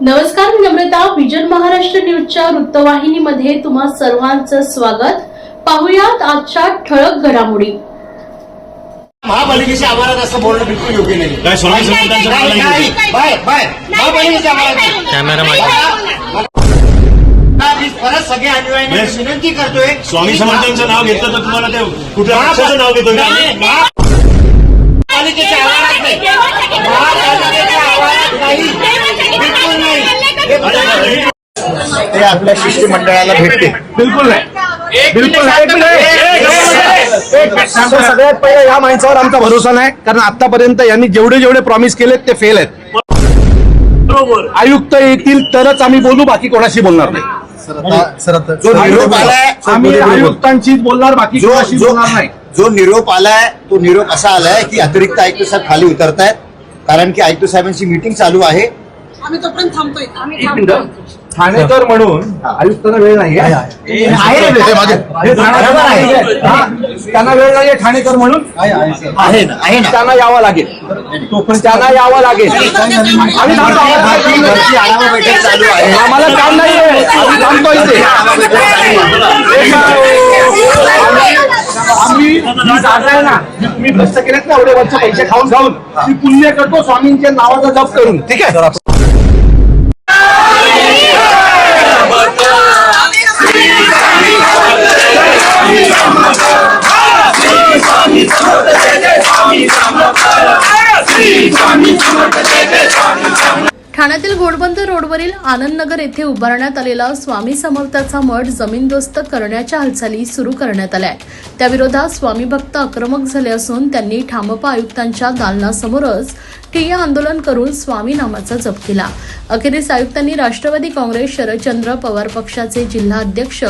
नमस्कार मी नम्रता. विजन महाराष्ट्र न्यूजच्या वृत्तवाहिनीमध्ये तुम्हा सर्वांचं स्वागत. पाहुयात आजच्या ठळक घडामोडी. महापालिकेच्या आवारात असं बोलणं बिलकुल योग्य नाही. काय स्वामी समर्थांचं नाव नाही, नाही नाही, घेतलं? बाहेर बाहेर महापालिकेच्या आवारात कॅमेरा मागे. मला- मी परत सगळ्या अनुयायांना बेस. विनंती करतोय स्वामी समर्थांचं नाव घेतलं तर तुम्हाला ते कुठल्या महा- पक्षाचं नाव घेतो नाही, नाही, का महापालिकेच्या आवारात नाही महापालिकेच्या आवारात नाही. बिलकुल नाही हे ते आपल्या शिष्टमंडळाला भेटते. बिलकुल नाही. बिलकुल सगळ्यात पहिलं या माणसावर आमचा भरोसा नाही कारण आतापर्यंत यांनी जेवढे जेवढे प्रॉमिस केलेत ते फेल आहेत. बरोबर. आयुक्त येतील तरच आम्ही बोलू बाकी कोणाशी बोलणार नाही. जो निरोप आलाय आम्ही आयुक्तांचीच बोलणार बाकी जो कोणाशी बोलणार नाही. जो निरोप आलाय तो निरोप असा आलाय की अतिरिक्त आयुक्त साहेब खाली उतरतायत कारण की आयुक्त साहेबांची मीटिंग चालू आहे. आम्ही तोपर्यंत थांबतोय आम्ही एक थांबतोय. मिनिट. ठाणेकर म्हणून आयुक्तांना वेळ नाही आहे आहे. रे, ते मागे. हे ठाणेकर आहे. हा, त्यांना वेळ नाहीये ठाणेकर म्हणून. आहे ना आहे ना. त्यांना यावं लागेल. त्यांना यावं लागेल. आम्ही थांबतो. आम्ही वरची आढावा बैठक चालू आहे आम्हाला काम नाहीये. आम्ही थांबतो इथे. आम्ही ही जागा आहे ना. तुम्ही भ्रष्ट केलेत ना एवढे वरचे पैसे खाऊन खाऊन ती पुण्य करतो स्वामींच्या नावाचा जप करून. ठीक आहे? Swami you Swami Samapala, Swami Samapala, ठाण्यातील घोडबंद रोडवरील आनंदनगर येथे उभारण्यात आलेला स्वामी समर्थाचा मठ जमीनदोस्त करण्याच्या हालचाली सुरू करण्यात आल्या आहेत. त्याविरोधात स्वामी भक्त आक्रमक झाले असून त्यांनी ठामपा आयुक्तांच्या दालनासमोरच ठिय्या आंदोलन करून स्वामी नामाचा जप केला. अखेरीस आयुक्तांनी राष्ट्रवादी काँग्रेस शरदचंद्र पवार पक्षाचे जिल्हा अध्यक्ष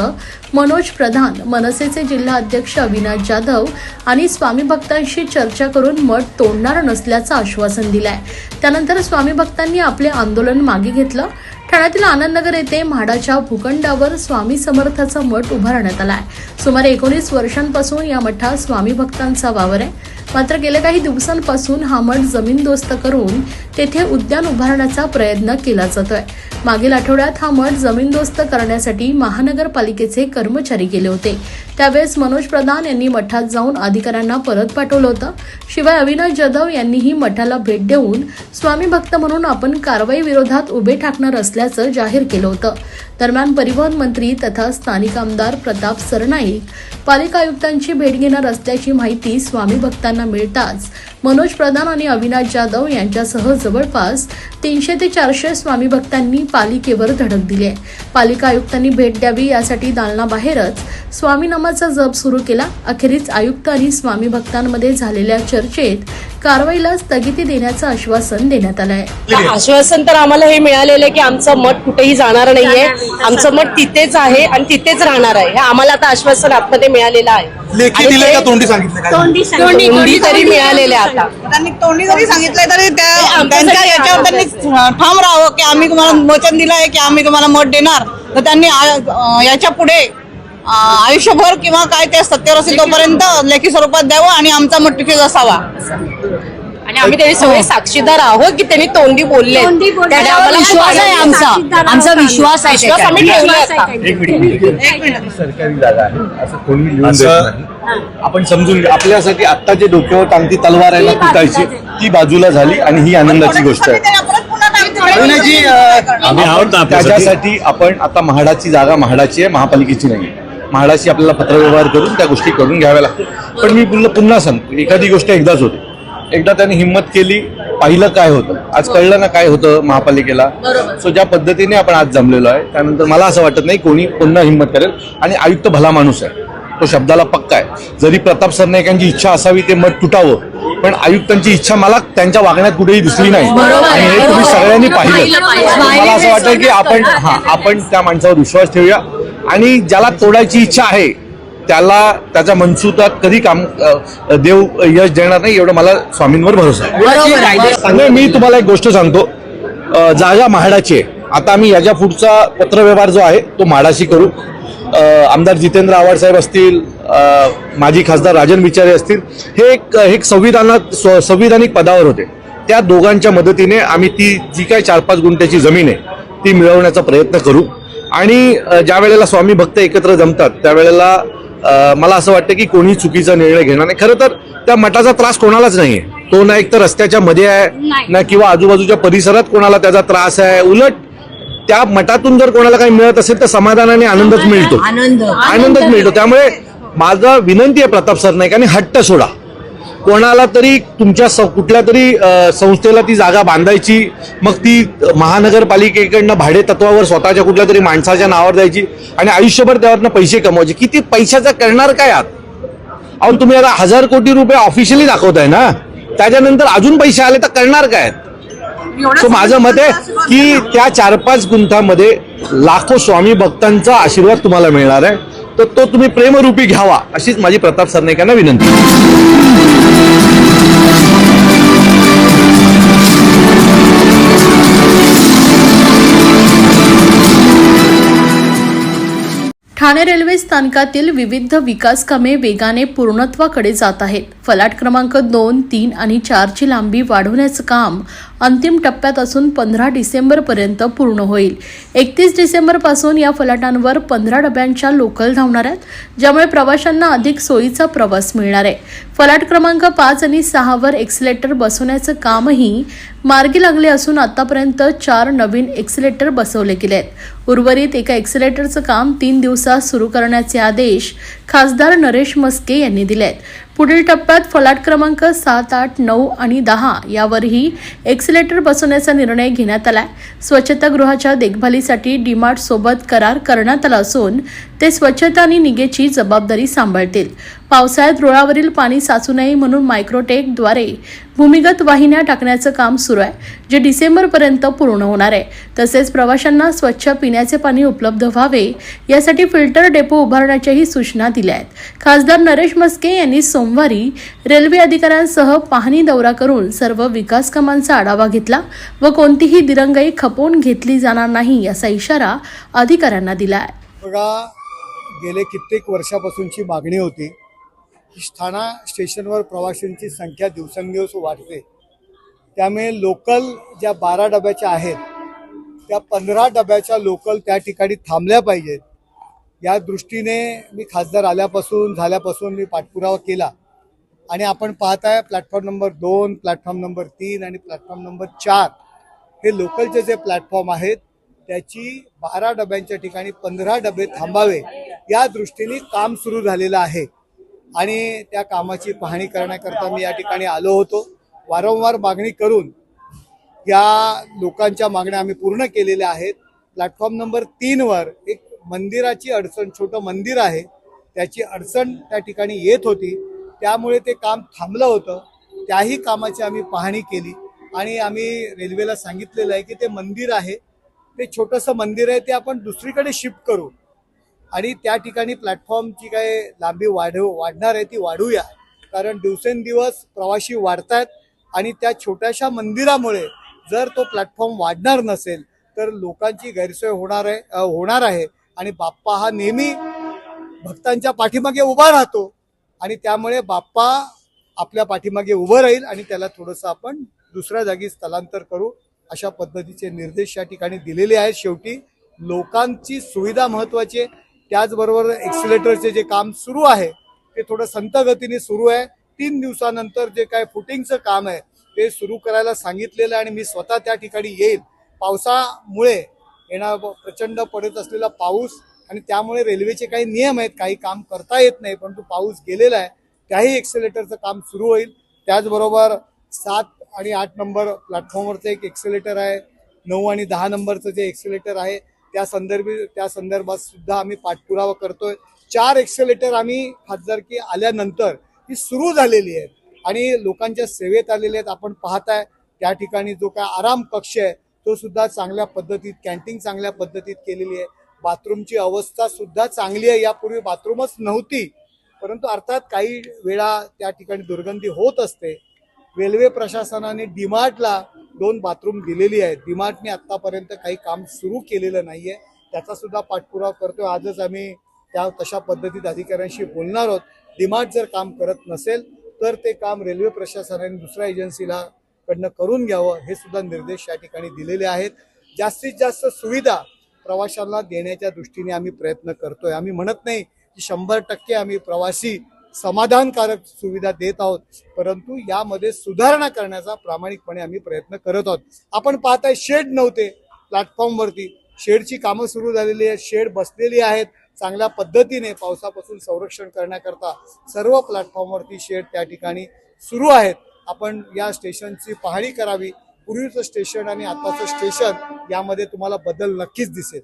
मनोज प्रधान मनसेचे जिल्हा अध्यक्ष अविनाश जाधव आणि स्वामी भक्तांशी चर्चा करून मठ तोडणार नसल्याचं आश्वासन दिलं आहे त्यानंतर स्वामी भक्तांनी आपले आंदोलन मागे घेतलं. ठाण्यातील आनंदनगर येथे म्हाडाच्या भूखंडावर स्वामी समर्थाचा मठ उभारण्यात आलाय सुमारे एकोणीस वर्षांपासून या मठात स्वामी भक्तांचा वावर आहे. मात्र गेल्या काही दिवसांपासून हा मठ जमीनदोस्त करून तेथे उद्यान उभारण्याचा प्रयत्न केला जातोय. मागील आठवड्यात हा मठ जमीनदोस्त करण्यासाठी महानगरपालिकेचे कर्मचारी गेले होते. त्यावेळेस मनोज प्रधान यांनी मठात जाऊन अधिकाऱ्यांना परत पाठवलं होतं. शिवाय अविनाश जाधव यांनीही मठाला भेट देऊन स्वामी भक्त म्हणून आपण कारवाई विरोधात उभे ठाकणार असल्याचं जाहीर केलं होतं. दरम्यान परिवहन मंत्री तथा स्थानिक आमदार प्रताप सरनाईक पालिका आयुक्तांची भेट घेणार असल्याची माहिती स्वामी भक्तांना मिळताच मनोज प्रधान आणि अविनाश जाधव यांच्यासह जवळपास तीनशे ते चारशे स्वामी भक्तांनी पालिकेवर धडक दिली आहे. पालिका आयुक्तांनी भेट द्यावी यासाठी दालनाबाहेरच स्वामी नामाचा जप सुरू केला. अखेरीस आयुक्त आणि स्वामी भक्तांमध्ये झालेल्या चर्चेत कारवाईला स्थगिती देण्याचं आश्वासन देण्यात आलं आहे आश्वासन तर आम्हाला हे मिळालेलं आहे की आमचं मठ कुठेही जाणार नाहीये. आमचं मठ तिथेच आहे आणि तिथेच राहणार आहे. हे आम्हाला आता आश्वासन आतमध्ये मिळालेलं आहे. लेखी आणि दिले ते- का? तोंडी सांगितलं काय तोंडी तरी मिळालेले आता. त्यांनी तोंडी जरी सांगितलंय तरी ठाम राहावं की आम्ही तुम्हाला वचन दिलं आहे की आम्ही तुम्हाला मत देणार तर त्यांनी याच्यापुढे आयुष्यभर किंवा काय ते सत्तेवर असेल तोपर्यंत लेखी स्वरूपात द्यावं आणि आमचा मत असावा. आणि आम्ही त्यांनी सगळे साक्षीदार आहोत की त्यांनी तोंडी बोलले विश्वास आहे आमचा. आमचा विश्वास आहे विश्वास आम्ही ठेवला आता एक मिनिट सरकारी जागा आहे. असं कोणी लिहून देत नाही. आपण समजून घ्या. आपल्यासाठी आता जे डोक्यावर टांगती तलवार आहे ना ती बाजूला झाली आणि ही आनंदाची गोष्ट आहे. आम्ही आहोत ना आपल्यासाठी. त्याच्यासाठी आपण आता म्हाडाची जागा म्हाडाची आहे महापालिकेची नाही. म्हाडाशी आपल्याला पत्रव्यवहार करून त्या गोष्टी करून घ्याव्या लागतात पण मी पुन्हा पुन्हा सांगतो एखादी गोष्ट एकदाच होते. एकदा त्यांनी हिंमत केली पाहिलं काय होतं. आज कळलं ना काय होतं महापालिकेला. सो ज्या पद्धतीने आपण आज जमलेलो आहे त्यानंतर मला असं वाटत नाही कोणी पुन्हा हिंमत करेल. आणि आयुक्त भला माणूस आहे. तो शब्दाला पक्का आहे. जरी प्रताप सरनाईकांची इच्छा असावी ते मत तुटावं. पण आयुक्तांची इच्छा मला त्यांच्या वागण्यात कुठेही दिसली नाही. आणि हे तुम्ही सगळ्यांनी पाहिलं. मला असं वाटतं की आपण हा आपण त्या माणसावर विश्वास ठेवूया. आणि ज्याला तोडायची इच्छा आहे त्याला त्याच्या मनसुतात कधी काम देव यश देणार नाही एवढं मला स्वामींवर भरोसा आहे. मी तुम्हाला एक गोष्ट सांगतो. जागा म्हाडाची आहे. आता आम्ही याच्या पुढचा पत्रव्यवहार जो आहे तो म्हाडाशी करू. आमदार जितेंद्र आव्हाड साहेब असतील माजी खासदार राजन विचारे असतील हे एक हे एक संविधानात संविधानिक पदावर होते. त्या दोघांच्या मदतीने आम्ही ती जी काही चार पाच गुंठ्याची जमीन आहे ती मिळवण्याचा प्रयत्न करू. आणि ज्या वेळेला स्वामी भक्त एकत्र जमतात त्यावेळेला मला असं वाटतं की कोणी चुकीचा निर्णय घेणार नाही. खरं तर त्या मठाचा त्रास कोणालाच नाही आहे तो ना एक तर रस्त्याच्या मध्ये आहे ना किंवा आजूबाजूच्या परिसरात कोणाला त्याचा त्रास आहे. उलट त्या मठातून जर कोणाला काही मिळत असेल तर समाधानाने आनंदच मिळतो. आनंद. आनंदच मिळतो. त्यामुळे माझा विनंती आहे प्रताप सरनाईकांनी हट्ट सोडा. कोणाला तरी तुमच्या स- कुठल्या तरी संस्थेला ती जागा बांधायची मग ती महानगरपालिकेकडनं भाडे तत्वावर स्वतःच्या कुठल्या तरी माणसाच्या नावावर द्यायची आणि आयुष्यभर त्यावरनं पैसे कमवायचे. किती पैशाचं करणार काय आहात अहो तुम्ही आता हजार कोटी रुपये ऑफिशियली दाखवताय ना? त्याच्यानंतर अजून पैसे आले तर करणार काय सो माझं मत आहे की त्या चार पाच गुंठामध्ये लाखो स्वामी भक्तांचा आशीर्वाद तुम्हाला मिळणार आहे. तर तो तुम्ही प्रेमरूपी घ्यावा अशीच माझी प्रताप सरनाईकांना विनंती. ठाणे रेल्वे स्थानकातील विविध विकास कामे वेगाने पूर्णत्वाकडे जात आहेत. फलाट क्रमांक दोन तीन आणि चारची लांबी वाढवण्याचं काम अंतिम टप्प्यात असून पंधरा डिसेंबरपर्यंत पूर्ण होईल. एकतीस डिसेंबरपासून या फलाटांवर पंधरा डब्यांच्या लोकल धावणार आहेत ज्यामुळे प्रवाशांना अधिक सोयीचा प्रवास मिळणार आहे. फलाट क्रमांक पाच आणि सहावर एक्सिलेटर बसवण्याचं कामही मार्गी लागले असून आतापर्यंत चार नवीन एक्सिलेटर बसवले गेले आहेत उर्वरित एका एक्सिलेटरचं काम तीन दिवसात सुरू करण्याचे आदेश खासदार नरेश मस्के यांनी दिले आहेत पुढील टप्प्यात फलाट क्रमांक सात आठ नऊ आणि दहा यावरही एक्सिलेटर बसवण्याचा निर्णय घेण्यात आलाय. स्वच्छतागृहाच्या देखभालीसाठी डीमार्ट सोबत करार करण्यात आला असून ते स्वच्छता आणि निगेची जबाबदारी सांभाळतील. पावसाळ्यात रुळावरील पाणी साचू नये म्हणून मायक्रोटेकद्वारे भूमिगत वाहिन्या टाकण्याचं काम सुरू आहे जे डिसेंबरपर्यंत पूर्ण होणार आहे. तसेच प्रवाशांना स्वच्छ पिण्याचे पाणी उपलब्ध व्हावे यासाठी फिल्टर डेपो उभारण्याच्याही सूचना दिल्या आहेत. खासदार नरेश मस्के यांनी सोमवारी रेल्वे अधिकाऱ्यांसह पाहणी दौरा करून सर्व विकास कामांचा आढावा घेतला व कोणतीही दिरंगाई खपवून घेतली जाणार नाही असा इशारा अधिकाऱ्यांना दिला आहे. बघा गेले कित्येक वर्षापासूनची मागणी होती. ठाणा स्टेशनवर प्रवाशांची संख्या दिवसेंदिवस वाढते. त्यामुळे लोकल ज्या बारा डब्याच्या आहेत त्या पंधरा डब्याच्या लोकल त्या ठिकाणी थांबल्या पाहिजेत. या दृष्टीने मी खासदार आल्यापासून झाल्यापासून मी पाठपुरावा केला. आणि आपण पाहताय प्लॅटफॉर्म नंबर दोन प्लॅटफॉर्म नंबर तीन आणि प्लॅटफॉर्म नंबर चार हे लोकलचे जे प्लॅटफॉर्म आहेत त्याची बारा डब्यांच्या ठिकाणी पंधरा डबे थांबावे या दृष्टीने काम सुरू झालेलं आहे. आणि त्या कामाची पाहणी करण्याकरता मी या ठिकाणी आलो होतो. वारंवार मागणी करून या लोकांच्या मागण्या आम्ही पूर्ण केलेल्या आहेत. प्लॅटफॉर्म नंबर तीनवर एक मंदिराची अडचण छोटं मंदिर आहे. त्याची अडचण त्या ठिकाणी येत होती. त्यामुळे ते काम थांबलं होतं. त्याही कामाची आम्ही पाहणी केली. आणि आम्ही रेल्वेला सांगितलेलं आहे की ते मंदिर आहे. ते छोटंसं मंदिर आहे ते आपण दुसरीकडे शिफ्ट करू. आणि त्या ठिकाणी प्लॅटफॉर्मची काय लांबी वाढव वाढणार आहे ती वाढूया. कारण दिवसेंदिवस प्रवाशी वाढतायत आणि त्या छोट्याशा मंदिरामुळे जर तो प्लॅटफॉर्म वाढणार नसेल तर लोकांची गैरसोय होणार आहे होणार आहे. आणि बाप्पा हा नेहमी भक्तांच्या पाठीमागे उभा राहतो आणि त्यामुळे बाप्पा आपल्या पाठीमागे उभं राहील आणि त्याला थोडंसं आपण दुसऱ्या जागी स्थलांतर करू अशा पद्धतीचे निर्देश या ठिकाणी दिलेले आहेत. शेवटी लोकांची सुविधा महत्वाची आहे. त्याचबरोबर एक्सिलेटरचे जे काम सुरू आहे ते थोडं संतगतीने सुरू आहे. तीन दिवसानंतर जे काय फुटिंगचं काम आहे ते सुरू करायला सांगितलेलं आहे आणि मी स्वतः त्या ठिकाणी येईल पावसामुळे येणार प्रचंड पडत असलेला पाऊस आणि त्यामुळे रेल्वेचे काही नियम आहेत काही काम करता येत नाही परंतु पाऊस गेलेला आहे त्याही एक्सेलेटरचं काम सुरू होईल. त्याचबरोबर सात आणि आठ नंबर प्लॅटफॉर्मवरचं एक एक्सेलेटर आहे नऊ आणि दहा नंबरचं जे एक्सेलेटर आहे त्या संदर्भी त्या संदर्भात सुद्धा आम्ही पाठपुरावा करतोय. चार एक्सेलेटर आम्ही खासदारकी आल्यानंतर ही सुरू झालेली आहेत. आणि लोकांच्या सेवेत आलेले आहेत. आपण पाहताय त्या ठिकाणी जो काय आराम कक्ष आहे तो सुद्धा चांगल्या पद्धतीत कॅन्टीन चांगल्या पद्धतीत केलेली आहे. बाथरूमची अवस्था सुद्धा चांगली आहे. यापूर्वी बाथरूमच नव्हती. परंतु अर्थात काही वेळा त्या ठिकाणी दुर्गंधी होत असते. रेल्वे प्रशासनाने डीमार्टला दोन बाथरूम दिलेली आहेत. डीमार्टने आत्तापर्यंत काही काम सुरू केलेलं नाही त्याचा सुद्धा पाठपुरावा करतोय. आजच आम्ही त्या तशा पद्धतीत अधिकाऱ्यांशी बोलणार आहोत. डिमार्ट जर काम करत नसेल तर ते काम रेल्वे प्रशासनाने दुसऱ्या एजन्सीला कडनं करून घ्यावं हे सुद्धा निर्देश या ठिकाणी दिलेले आहेत. जास्तीत जास्त सुविधा प्रवाशांना देण्याच्या दृष्टीने आम्ही प्रयत्न करतोय. आम्ही म्हणत नाही की शंभर टक्के आम्ही प्रवासी समाधानकारक सुविधा देत आहोत. परंतु यामध्ये सुधारणा करण्याचा प्रामाणिकपणे आम्ही प्रयत्न करत आहोत. आपण पाहताय शेड नव्हते प्लॅटफॉर्मवरती. शेडची कामं सुरू झालेली आहेत. शेड बसलेली आहेत. चांगल्या पद्धतीने पावसापासून संरक्षण करण्याकरता सर्व प्लॅटफॉर्मवरती शेड त्या ठिकाणी सुरू आहेत. आपण या स्टेशनची पाहणी करावी. पूर्वीचं स्टेशन आणि आताचं स्टेशन यामध्ये तुम्हाला बदल नक्कीच दिसेल.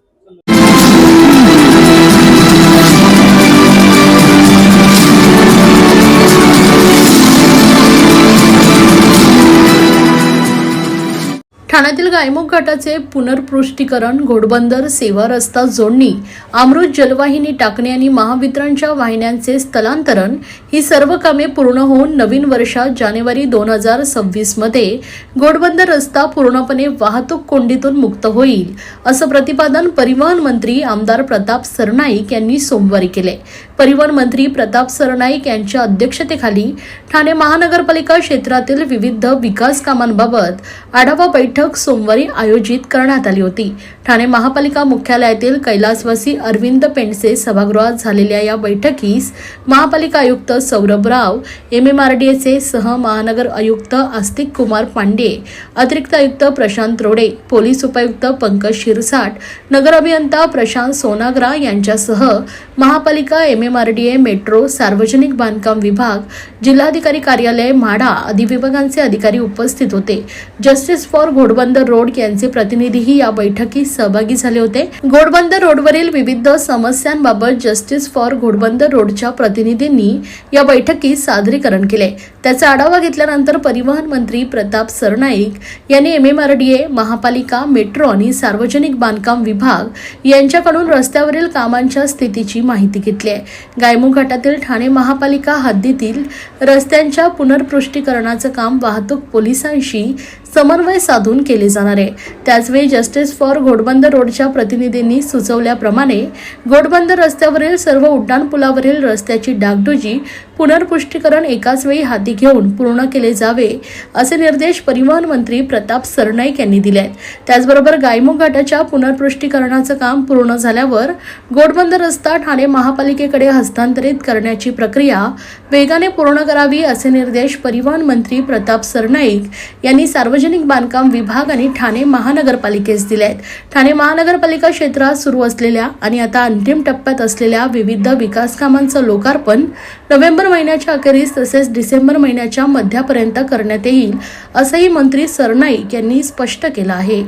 ठाण्यातील गायमुख घाटाचे पुनर्पृष्टीकरण घोडबंदर सेवा रस्ता जोडणी अमृत जलवाहिनी टाकणे आणि महावितरणच्या वाहिन्यांचे स्थलांतरण ही सर्व कामे पूर्ण होऊन नवीन वर्षात जानेवारी दोन हजार सव्वीसमध्ये घोडबंदर रस्ता पूर्णपणे वाहतूक कोंडीतून मुक्त होईल असं प्रतिपादन परिवहन मंत्री आमदार प्रताप सरनाईक यांनी सोमवारी केले. परिवहन मंत्री प्रताप सरनाईक यांच्या अध्यक्षतेखाली ठाणे महानगरपालिका क्षेत्रातील विविध विकास कामांबाबत आढावा बैठक सोमवारी आयोजित करण्यात आली होती. ठाणे महापालिका मुख्यालयातील कैलासवासी अरविंद पेंडसे सभागृहात झालेल्या या बैठकीस महापालिका आयुक्त सौरभ राव एमएमआरडीएचे सह महानगर आयुक्त आस्तिक कुमार पांडे अतिरिक्त आयुक्त प्रशांत रोडे पोलीस उपायुक्त पंकज शिरसाट नगर अभियंता प्रशांत सोनाग्रा यांच्यासह महापालिका एमएमआरडीए मेट्रो सार्वजनिक बांधकाम विभाग जिल्हाधिकारी कार्यालय म्हाडा आदी विभागांचे अधिकारी उपस्थित होते. जस्टिस फॉर घोडबंदर रोड यांचे प्रतिनिधीही या बैठकीत सहभागी झाले होते. घोडबंदर रोडवरील विविध समस्यांबाबत जस्टिस फॉर घोडबंदर रोडच्या प्रतिनिधींनी या बैठकीत सादरीकरण केले. त्याचा आढावा घेतल्यानंतर परिवहन मंत्री प्रताप सरनाईक यांनी एमएमआरडीए महापालिका मेट्रो आणि सार्वजनिक बांधकाम विभाग यांच्याकडून रस्त्यावरील कामांच्या स्थितीची माहिती घेतली आहे. गायमुख घाटातील ठाणे महापालिका हद्दीतील रस्त्यांच्या पुनर्पृष्टीकरणाचं काम वाहतूक पोलिसांशी समन्वय साधून केले जाणार आहे. त्याचवेळी जस्टिस फॉर घोडबंदर रोडच्या प्रतिनिधींनी सुचवल्याप्रमाणे घोडबंदर रस्त्यावरील सर्व उड्डाणपुलावरील रस्त्याची डागडुजी पुनर्पुष्टीकरण एकाच वेळी हाती घेऊन पूर्ण केले जावे असे निर्देश परिवहन मंत्री प्रताप सरनाईक यांनी दिले आहेत. त्याचबरोबर गायमुख घाटाच्या पुनर्पुष्टीकरणाचं काम पूर्ण झाल्यावर घोडबंदर रस्ता ठाणे महापालिकेकडे हस्तांतरित करण्याची प्रक्रिया वेगाने पूर्ण करावी असे निर्देश परिवहन मंत्री प्रताप सरनाईक यांनी सार्वजनिक सार्वजनिक बांधकाम विभाग आणि ठाणे महानगरपालिकेस दिले आहेत ठाणे महानगरपालिका क्षेत्रात सुरू असलेल्या आणि आता अंतिम टप्प्यात असलेल्या विविध विकास कामांचं लोकार्पण नोव्हेंबर महिन्याच्या अखेरीस तसेच डिसेंबर महिन्याच्या मध्यापर्यंत करण्यात येईल असंही मंत्री सरनाईक यांनी स्पष्ट केलं आहे.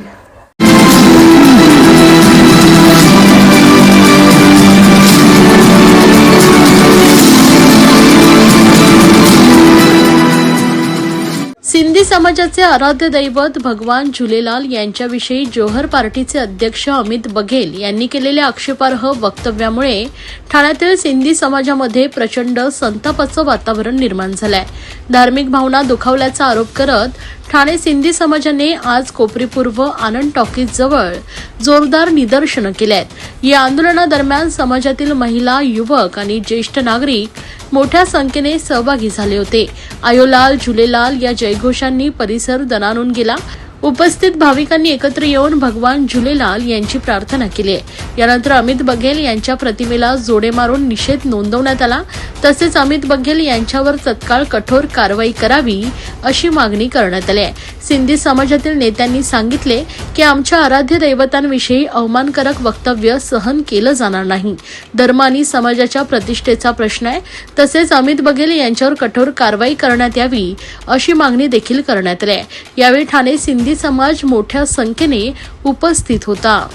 सिंधी समाजाचे आराध्य दैवत भगवान झुलेलाल यांच्याविषयी जोहर पार्टीचे अध्यक्ष अमित बघेल यांनी केलेल्या आक्षेपार्ह वक्तव्यामुळे ठाण्यातील सिंधी समाजामध्ये प्रचंड संतापाचं वातावरण निर्माण झालंय. धार्मिक भावना दुखावल्याचा आरोप करत ठाणे सिंधी समाजाने आज कोपरीपूर्व आनंद टॉकीज जवळ जोरदार निदर्शनं केली आहेत या आंदोलनादरम्यान समाजातील महिला युवक आणि ज्येष्ठ नागरिक मोठ्या संख्येने सहभागी झाले होते. आयोलाल झुलेलाल या जयघोषांनी परिसर दणानून गेला. उपस्थित भाविकांनी एकत्र येऊन भगवान झुलेलाल यांची प्रार्थना केली आहे. यानंतर अमित बघेल यांच्या प्रतिमेला जोडे मारून निषेध नोंदवण्यात आला. तसेच अमित बघेल यांच्यावर तत्काळ कठोर कारवाई करावी अशी मागणी करण्यात आली आहे. सिंधी समाजातील नेत्यांनी सांगितले की आमच्या आराध्य दैवतांविषयी अवमानकारक वक्तव्य सहन केलं जाणार नाही. धर्म आणि समाजाच्या प्रतिष्ठेचा प्रश्न आहे. तसेच अमित बघेल यांच्यावर कठोर कारवाई करण्यात यावी अशी मागणी देखील करण्यात आली आहे. यावेळी ठाणे सिंधी समाज मोठ्या संख्येने उपस्थित होता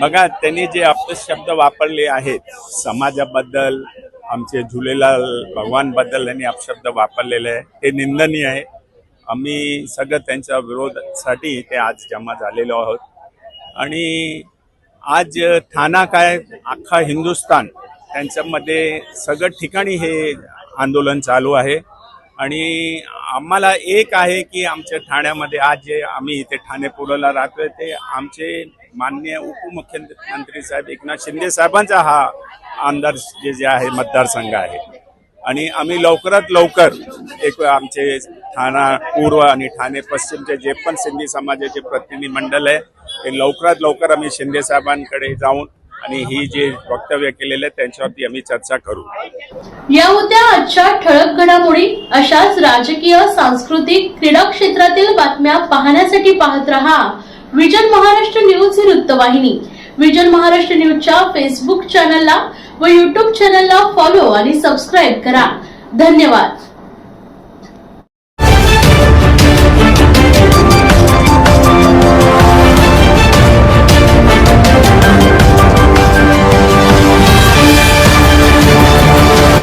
बघा त्यांनी जे अपशब्द वापरले आहेत समाजाबद्दल आमचे झुलेलाल भगवानबद्दल यांनी अपशब्द वापरलेले आहे. हे निंदनीय आहे. आम्ही सगळं त्यांच्या विरोधासाठी ते आज जमा झालेलो आहोत. आणि आज ठाणा काय अख्खा हिंदुस्तान त्यांच्यामध्ये सगळं ठिकाणी हे आंदोलन चालू आहे. आणि आम्हाला एक आहे की आमच्या ठाण्यामध्ये आज जे आम्ही इथे ठाणे पुरवला राहतोय ते आमचे माननीय उपमुख्यमंत्री साहेब एकनाथ शिंदे साहेबांचा हा आमदार जे जे आहे मतदारसंघ आहे. आणि आम्ही लवकरात लवकर एक आमचे ठाणा पूर्व आणि ठाणे पश्चिमचे जे पण सिंधी समाजाचे प्रतिनिधी मंडळ आहे ते लवकरात लवकर आम्ही शिंदे साहेबांकडे जाऊन आणि ही जे वक्तव्य केलेले आहे त्यांच्यावरती आम्ही चर्चा करू. या होत्या आजच्या ठळक घडामोडी अशाच राजकीय सांस्कृतिक क्रीडा क्षेत्रातील बातम्या पाहण्यासाठी पाहत रहा विजन महाराष्ट्र न्यूज ही वृत्तवाहिनी. विजन महाराष्ट्र न्यूजच्या फेसबुक चॅनलला व युट्यूब चॅनलला फॉलो आणि सबस्क्राईब करा. धन्यवाद.